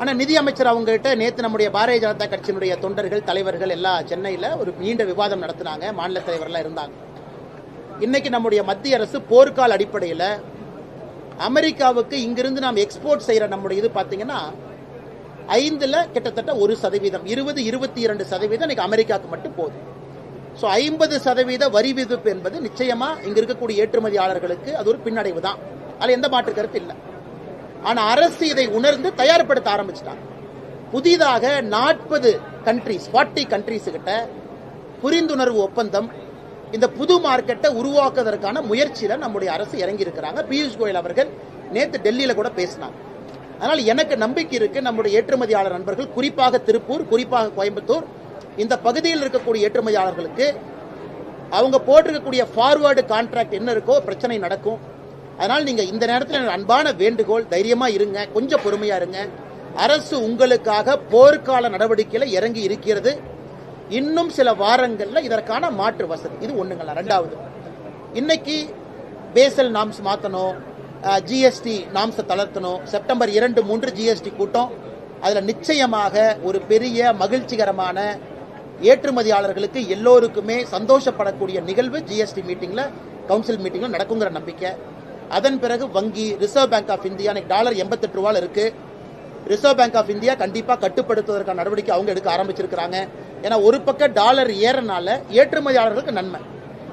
ஆனா நிதி அமைச்சர் அவங்க கிட்ட நம்முடைய பாரதிய ஜனதா கட்சியினுடைய தொண்டர்கள் தலைவர்கள் எல்லாம் சென்னையில ஒரு நீண்ட விவாதம் நடத்தினாங்க. மாநில தலைவர்லாம் இருந்தாங்க. இன்னைக்கு நம்முடைய மத்திய அரசு போர்க்கால அடிப்படையில் அமெரிக்காவுக்கு இங்கிருந்து நாம் எக்ஸ்போர்ட் செய்யற நம்முடைய இது பாத்தீங்கன்னா ஐந்துல கிட்டத்தட்ட ஒரு சதவீதம். இருபது இருபத்தி இரண்டு சதவீதம் இன்னைக்கு அமெரிக்காவுக்கு மட்டும் போதும் ஸோ ஐம்பது சதவீத வரி விதிப்பு என்பது நிச்சயமா இங்க இருக்கக்கூடிய ஏற்றுமதியாளர்களுக்கு அது ஒரு பின்னடைவு தான். அதில் எந்த மாற்று கருத்து இல்லை. ஆனா அரசு இதை உணர்ந்து தயார்படுத்த ஆரம்பிச்சிட்டாங்க. புதிதாக நாற்பது கண்ட்ரிஸ் ஃபார்ட்டி கண்ட்ரிஸ் கிட்ட புரிந்துணர்வு ஒப்பந்தம் இந்த புது மார்க்கெட்டை உருவாக்குவதற்கான முயற்சியில நம்முடைய அரசு இறங்கி இருக்கிறாங்க பியூஷ் கோயல் அவர்கள் நேற்று டெல்லியில கூட பேசினாங்க. அதனால் எனக்கு நம்பிக்கை இருக்கு நம்முடைய ஏற்றுமதியாளர் நண்பர்கள் குறிப்பாக திருப்பூர் குறிப்பாக கோயம்புத்தூர் இந்த பகுதியில் இருக்கக்கூடிய ஏற்றுமதியாளர்களுக்கு அவங்க போட்டிருக்கக்கூடிய ஃபார்வேர்டு கான்ட்ராக்ட் என்ன இருக்கோ பிரச்சனை நடக்கும். அதனால் நீங்கள் இந்த நேரத்தில் அன்பான வேண்டுகோள் தைரியமாக இருங்க கொஞ்சம் பொறுமையாக இருங்க. அரசு உங்களுக்காக போர்க்கால நடவடிக்கையில் இறங்கி இருக்கிறது. இன்னும் சில வாரங்களில் இதற்கான மாற்று வசதி. இது ஒன்றுங்களா ரெண்டாவது இன்னைக்கு பேசல் நாம்ஸ் மாற்றணும் ஜிஎஸ்டி நாம்ஸை தளர்த்தணும். செப்டம்பர் இரண்டு மூன்று ஜிஎஸ்டி கூட்டம். அதில் நிச்சயமாக ஒரு பெரிய மகிழ்ச்சிகரமான ஏற்றுமதியாளர்களுக்கு எல்லோருக்குமே சந்தோஷப்படக்கூடிய நிகழ்வு ஜிஎஸ்டி மீட்டிங்கில் கவுன்சில் மீட்டிங்கில் நடக்குங்கிற நம்பிக்கை. அதன் பிறகு வங்கி ரிசர்வ் பேங்க் ஆஃப் இந்தியா இன்னைக்கு டாலர் எண்பத்தெட்டு ரூபால இருக்கு. ரிசர்வ் பேங்க் ஆஃப் இந்தியா கண்டிப்பா கட்டுப்படுத்துவதற்கான நடவடிக்கை அவங்க எடுக்க ஆரம்பிச்சிருக்கிறாங்க. ஏன்னா ஒரு பக்கம் டாலர் ஏறனால ஏற்றுமதியாளர்களுக்கு நன்மை.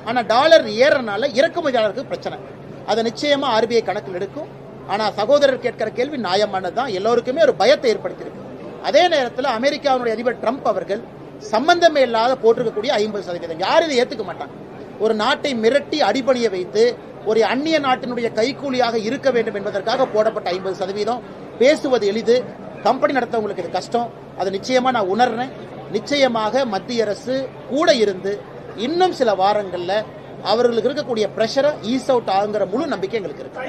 ஆனா டாலர் ஏறனால இறக்குமதியாளர்களுக்கு பிரச்சனை. அதை நிச்சயமா ஆர்பிஐ கணக்கில் எடுக்கும். ஆனா சகோதரர் கேட்கிற கேள்வி நியாயமானது தான். எல்லோருக்குமே ஒரு பயத்தை ஏற்படுத்தியிருக்கு. அதே நேரத்தில் அமெரிக்காவுடைய அதிபர் ட்ரம்ப் அவர்கள் சம்பந்தமே இல்லாத போட்டிருக்கக்கூடிய ஐம்பது சதவீதம். யாரும் இதை ஏற்றுக்க மாட்டாங்க. ஒரு நாட்டை மிரட்டி அடிபணிய வைத்து ஒரு அந்நிய நாட்டினுடைய கைக்கூலியாக இருக்க வேண்டும் என்பதற்காக போடப்பட்ட ஐம்பது சதவீதம். பேசுவது எளிது. கம்பெனி நடத்தவங்களுக்கு இது கஷ்டம். அதை நிச்சயமா நான் உணர்றேன். நிச்சயமாக மத்திய அரசு கூட இருந்து இன்னும் சில வாரங்களில் அவர்களுக்கு இருக்கக்கூடிய பிரஷரை ஈஸ் அவுட் ஆகுங்கிற முழு நம்பிக்கை எங்களுக்கு இருக்கு.